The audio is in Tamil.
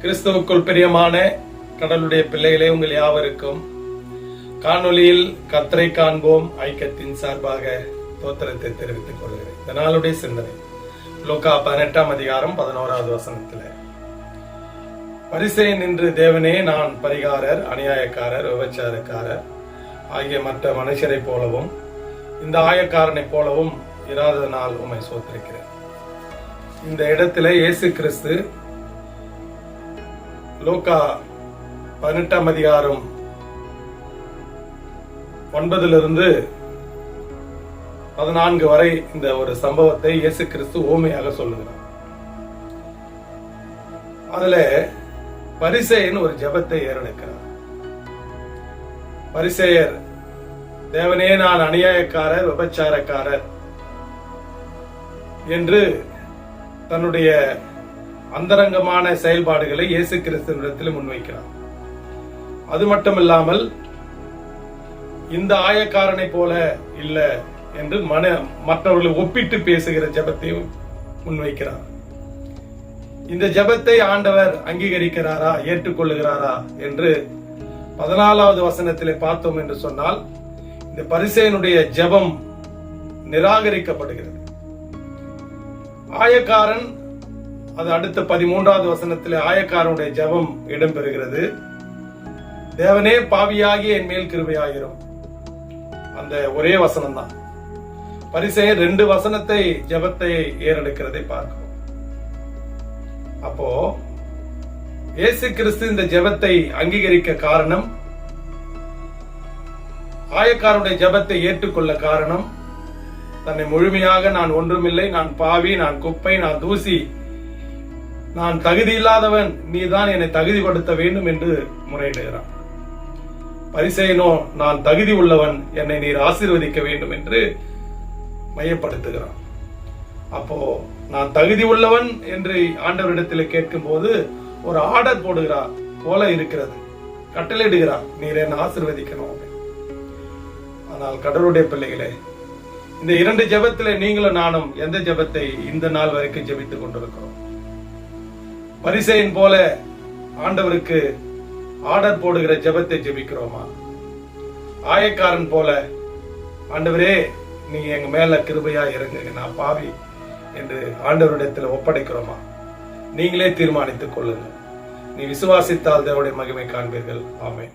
கிறிஸ்துவுக்குள் பிரியமான கடலுடைய பிள்ளைகளே உங்கள் யாவருக்கும் காணொலியில் கத்தரை காண்போம் ஐக்கியத்தின் சார்பாக தோத்திரத்தை தெரிவித்துக் கொள்கிறேன். இந்த நாளுடைய சிந்தனை. லோகா பதினெட்டாம் அதிகாரம் பதினோராவது வசனத்தில். பரிசை நின்று தேவனே நான் பரிகாரர் அநியாயக்காரர் விபச்சாரக்காரர் ஆகிய மற்ற மனுஷரைப் போலவும் இந்த ஆயக்காரனைப் போலவும் இராததனால் உம்மை சோத்திருக்கிறேன். இந்த இடத்துல இயேசு கிறிஸ்து லூக்கா பதினெட்டாம் அதிகாரம் ஒன்பதிலிருந்து பதினான்கு வரை இந்த ஒரு சம்பவத்தை இயேசு கிறிஸ்து ஓமையாக சொல்லுகிறார். அதுல பரிசேயன் ஒரு ஜபத்தை ஏறெடுக்கிறார். பரிசேயர் தேவனே நான் அநியாயக்காரர் விபச்சாரக்காரர் என்று தன்னுடைய அந்தரங்கமான செயல்பாடுகளை இயேசு கிறிஸ்துவிடத்தில் முன்வைக்கிறார். அது மட்டுமில்லாமல் இந்த ஆயக்காரனை போல இல்ல என்று மன மற்றவர்களை ஒப்பிட்டு பேசுகிற ஜெபத்தையும் முன்வைக்கிறார். இந்த ஜெபத்தை ஆண்டவர் அங்கீகரிக்கிறாரா ஏற்றுக்கொள்ளுகிறாரா என்று பதினாலாவது வசனத்திலே பார்த்தோம் என்று சொன்னால் இந்த பரிசேனுடைய ஜெபம் நிராகரிக்கப்படுகிறது. ஆயக்காரன் அது அடுத்த பதிமூன்றாவது வசனத்தில் ஆயக்காரனுடைய ஜெபம் இடம்பெறுகிறது. தேவனே பாவியாகிய என் மேல் கிருபையாயிரும். அந்த ஒரே வசனம் தான் பரிசெயர் ரெண்டு வசனத்தை ஜெபத்தை ஏறெடுக்கிறதை பார்க்கிறோம். அப்போ இயேசு கிறிஸ்து இந்த ஜெபத்தை அங்கீகரிக்க காரணம் ஆயக்காரனுடைய ஜெபத்தை ஏற்றுக்கொள்ள காரணம் தன்னை முழுமையாக நான் ஒன்றுமில்லை நான் பாவி நான் குப்பை நான் தூசி நான் தகுதி இல்லாதவன் நீதான் என்னை தகுதிப்படுத்த வேண்டும் என்று முறையிடுகிறான். பரிசெயனோ நான் தகுதி உள்ளவன் என்னை நீர் ஆசீர்வதிக்க வேண்டும் என்று மையப்படுத்துகிறான். அப்போ நான் தகுதி உள்ளவன் என்று ஆண்டவரிடத்தில் கேட்கும் போது ஒரு ஆர்டர் போடுகிறார் போல இருக்கிறது. கட்டளையிடுகிறார் நீர் என்னை ஆசிர்வதிக்கணும் ஆனால் கடவுளுடைய பிள்ளைகளே இந்த இரண்டு ஜபத்திலே நீங்களும் நானும் எந்த ஜெபத்தை இந்த நாள் வரைக்கும் ஜெபித்துக் கொண்டிருக்கிறோம்? பரிசையின் போல ஆண்டவருக்கு ஆர்டர் போடுகிற ஜெபத்தை ஜெபிக்கிறோமா? ஆயக்காரன் போல ஆண்டவரே நீங்க எங்க மேல கிருபையா இறங்குங்க நான் பாவி என்று ஆண்டவரிடத்தில் ஒப்படைக்கிறோமா? நீங்களே தீர்மானித்துக் கொள்ளுங்கள். நீ விசுவாசித்தால் தேவனுடைய மகிமை காண்பீர்கள். ஆமே